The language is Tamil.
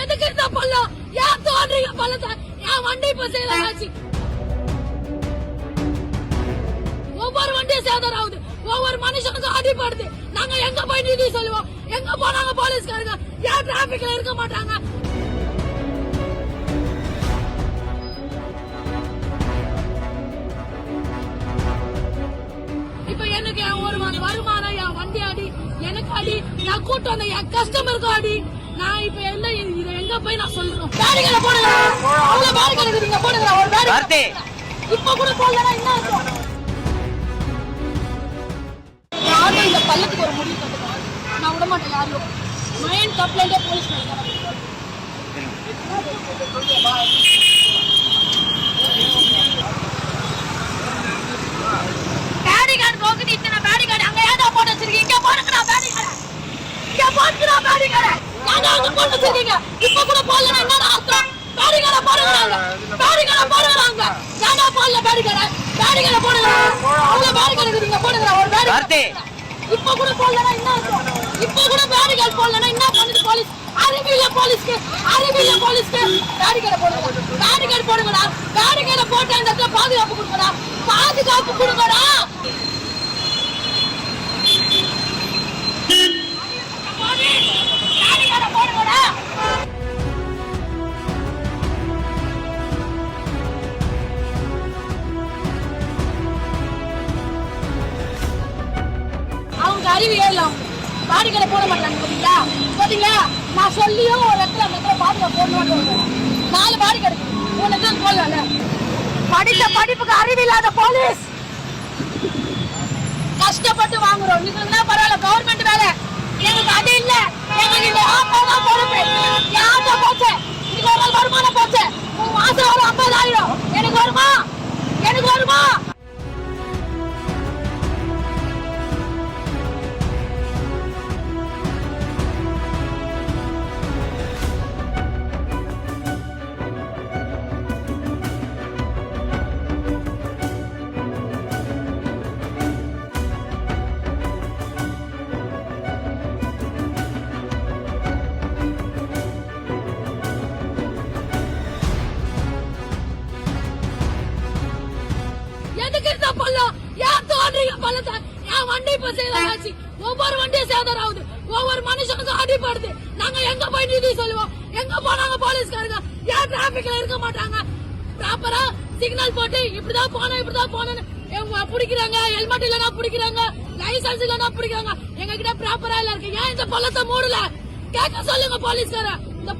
எதுக்கு இந்த பள்ளம் ஏன் தோன்றீங்க பள்ளத்தை என் வண்டி இப்ப சேதமாச்சு ஒவ்வொரு வண்டியும் சேதம் ஆகுது. ஒவ்வொரு மனுஷனுக்கும் அடிபடுது. நாங்க எங்க போய் நிதி சொல்லுவோம்? எங்க போனாங்க போலீஸ்காரங்க? ஏன் டிராபிக்ல இருக்க மாட்டாங்க? இப்ப எனக்கு என் ஒரு வருமானம் என் வண்டி அடி எனக்கு அடி நான் கூட்டு வந்த என் கஸ்டமருக்கும் அடி நான் இப்ப என்ன இது எங்க போய் நான் சொல்லணும் பேடிகளை போடுங்க அவ்வளவு பேடிகள் போடுங்க ஒரு பேடி. இப்ப கூட போடலன்னா என்ன யாரும் இந்த பள்ளத்துக்கு ஒரு முடிவு நான் விட மாட்டேன் யாரும் மைண்ட் கம்ப்ளைண்டே போலீஸ் இங்க போட்டுடா பேடி கார்டு ஏதோ அங்க போட்டு வச்சிருக்கீங்க இப்ப கூட போடலன்னா என்னடா அர்த்தம்? பேடி கார்டு போடுங்கறாங்க பேடி கார்டு போடுங்கறாங்க ஏதோ போடல பேடி கார்டு பேடி கார்டு போடுங்க அவ்வளவு பேடி கார்டு இருக்குதுங்க போடுங்க ஒரு. இப்ப கூட போடலன்னா என்ன அர்த்தம்? இப்ப கூட பேடி கார்டு போடலன்னா என்ன பண்ணுது போலீஸ். அறிவியல போலீஸ்க்கு அறிவியல போலீஸ்க்கு போடுங்க கார்டு போடுங்கடா. பேடி கார்டு போட்டு அந்த இடத்துல பாதுகாப்பு கொடுங்கடா. பாதுகாப்பு கொடுங்கடா. அறிவு ஏறலாம் பாடிகளை போட மாட்டாங்க பாத்தீங்களா? பார்த்தீங்களா நான் சொல்லியும் ஒரு இடத்துல அந்த இடத்துல பாடிகளை போடணும் நாலு பாடி கிடைக்கும் மூணு இடத்துல போடல படித்த படிப்புக்கு அறிவு இல்லாத போலீஸ்! கஷ்டப்பட்டு வாங்குறோம். இதுன்னா பரவாயில்ல. கவர்மெண்ட் வேலை. எங்களுக்கு அது இல்ல. எங்களுக்கு பள்ளம் ஏன் தோன்றீங்க பள்ளத்தை என் வண்டி இப்ப சேதமாச்சு ஒவ்வொரு வண்டியும் சேதம் ஆகுது. ஒவ்வொரு மனுஷனுக்கும் அடிபடுது. நாங்க எங்க போய் நிதி சொல்லுவோம்? எங்க போனாங்க போலீஸ்காரங்க? ஏன் டிராபிக்ல இருக்க மாட்டாங்க? ப்ராப்பரா சிக்னல் போட்டு இப்படிதான் போனோம் இப்படிதான் போனோம்னு பிடிக்கிறாங்க? ஹெல்மெட் இல்லனா பிடிக்கிறாங்க. லைசன்ஸ் இல்லனா பிடிக்கிறாங்க. எங்க கிட்ட ப்ராப்பரா இல்ல இருக்கு. ஏன் இந்த பள்ளத்தை மூடல? கேட்க சொல்லுங்க போலீஸ்கார இந்த